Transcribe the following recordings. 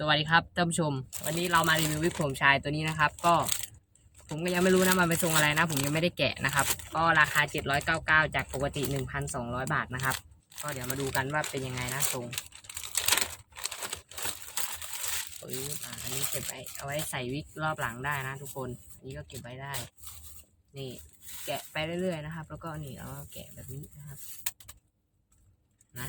สวัสดีครับท่านผู้ชม วันนี้เรามารีวิววิกผมชายตัวนี้นะครับ ก็ ผมก็ยังไม่รู้นะมันเป็นทรงอะไรนะ ผมยังไม่ได้แกะนะครับ ก็ราคา 799 จากปกติ 1,200 บาทนะครับ ก็เดี๋ยวมาดูกันว่าเป็นยังไงนะทรงปึ๊บอ่าอันนี้เก็บไว้เอาไว้ใส่วิกรอบหลังได้นะ ทุกคนอันนี้ก็เก็บไว้ได้ นี่ แกะไปเรื่อยๆนะครับ แล้วก็นี่เราก็แกะแบบนี้นะครับ นะ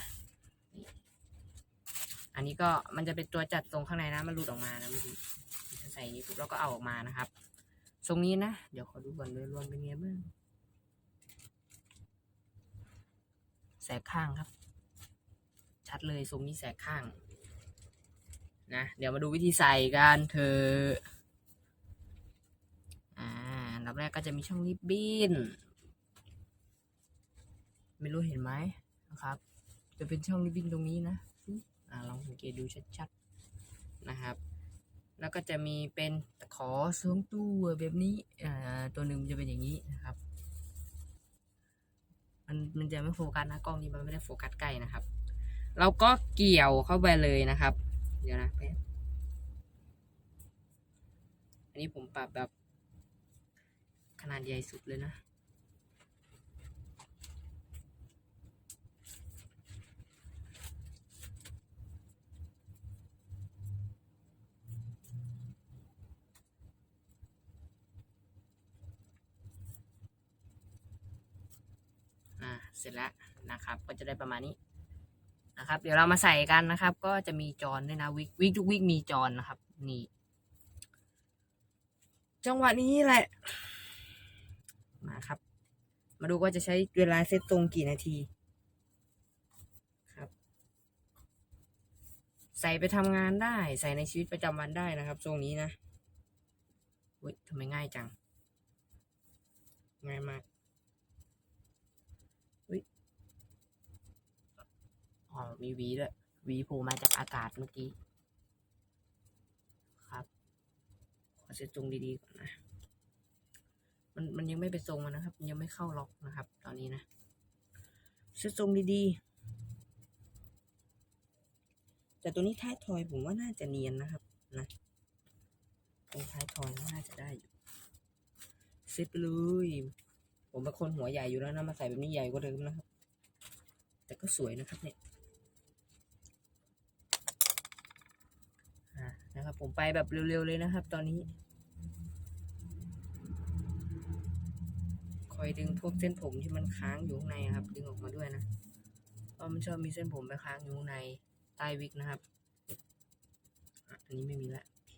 อันนี้ก็มันจะเป็นตัวจัดทรงข้างในนะมันหลุดออกมานะเมื่อกี้ใส่นี้ปุ๊บเราก็เอาออกมานะครับ ทรงนี้นะ เดี๋ยวขอดูก่อนโดยรวมเป็นไงบ้างแสกข้างครับ ชัดเลยทรงนี้แสกข้างนะเดี๋ยวมาดูวิธีใส่กันเถอะอ่าอับแรกก็จะมีช่องริบบิ้นไม่รู้เห็นไหมนะครับ จะเป็นช่องริบบิ้นตรงนี้นะ สังเกตดูชัดๆนะครับ แล้วก็จะมีเป็นตะขอสวงตัวแบบนี้อ่าตัวหนึ่งจะเป็นอย่างนี้นะครับ มันมันจะไม่โฟกัสนะกล้องนี้มันไม่ได้โฟกัสใกล้นะครับ เราก็เกี่ยวเข้าไปเลยนะครับ เดี๋ยวนะแป๊บอันนี้ผมปรับแบบขนาดใหญ่สุดเลยนะ อ่า เสร็จแล้วนะครับ ก็จะได้ประมาณนี้นะครับ เดี๋ยวเรามาใส่กันนะครับ ก็จะมีจอนด้วยนะวิกวิกทุกวิกมีจอนนะครับ นี่ จังหวะนี้แหละมาครับ มาดูว่าจะใช้เวลาเซตตรงกี่นาทีครับใส่ไปทำงานได้ใส่ในชีวิตประจำวันได้นะครับ ทรงนี้นะเว้ยทำไมง่ายจัง ง่ายมาก อ๋อ มีวีด้วยวีโผล่มาจากอากาศเมื่อกี้ ครับ ขอเซตตรงดีๆก่อนนะ มันมันยังไม่ไปทรงมันนะครับ ยังไม่เข้าล็อกนะครับ ตอนนี้นะเซตทรงดีๆ แต่ตัวนี้ท้ายทอยผมว่าน่าจะเนียนนะครับ นะตรงท้ายทอยน่าจะได้อยู่เซตไปเลย ผมเป็นคนหัวใหญ่อยู่แล้วนะ มาใส่แบบนี้ใหญ่กว่าเดิมนะครับ แต่ก็สวยนะครับเนี่ย อ่า นะครับ ผมไปแบบเร็วๆเลยนะครับ ตอนนี้ คอยดึงพวกเส้นผมที่มันค้างอยู่ข้างในอะครับ ดึงออกมาด้วยนะเพราะมันชอบมีเส้นผมไปค้างอยู่ข้างในใต้วิกนะครับอันนี้ไม่มีละโอเค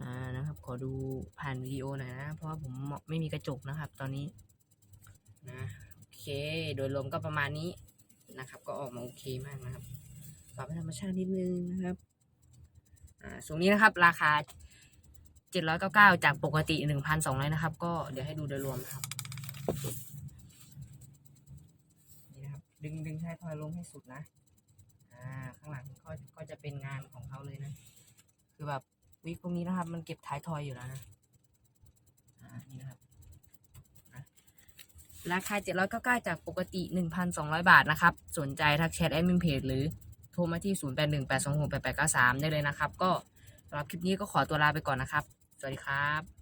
อ่านะครับ ขอดูผ่านวิดีโอหน่อยนะ เพราะว่าผมไม่มีกระจกนะครับ ตอนนี้นะโอเค โดยรวมก็ประมาณนี้นะครับ ก็ออกมาโอเคมากนะครับ ปรับให้ธรรมชาตินิดนึงนะครับอ่าตรงนี้นะครับ ราคา799จากปกติ1,200นะครับ ก็เดี๋ยวให้ดูโดยรวมครับนี่นะครับ ดึงดึงท้ายทอยลงให้สุดนะอ่าข้างหลังก็ก็จะเป็นงานของเขาเลยนะ คือแบบวิกพวกนี้นะครับ มันเก็บท้ายทอยอยู่แล้วนะอ่านี่นะครับราคา 799 จากปกติ 1,200 บาทนะครับ สนใจทักแชทแอดมินเพจหรือ รมาที่ 0818268893 ได้เลยนะครับ ก็สำหรับคลิปนี้ก็ขอตัวลาไปก่อนนะครับ สวัสดีครับ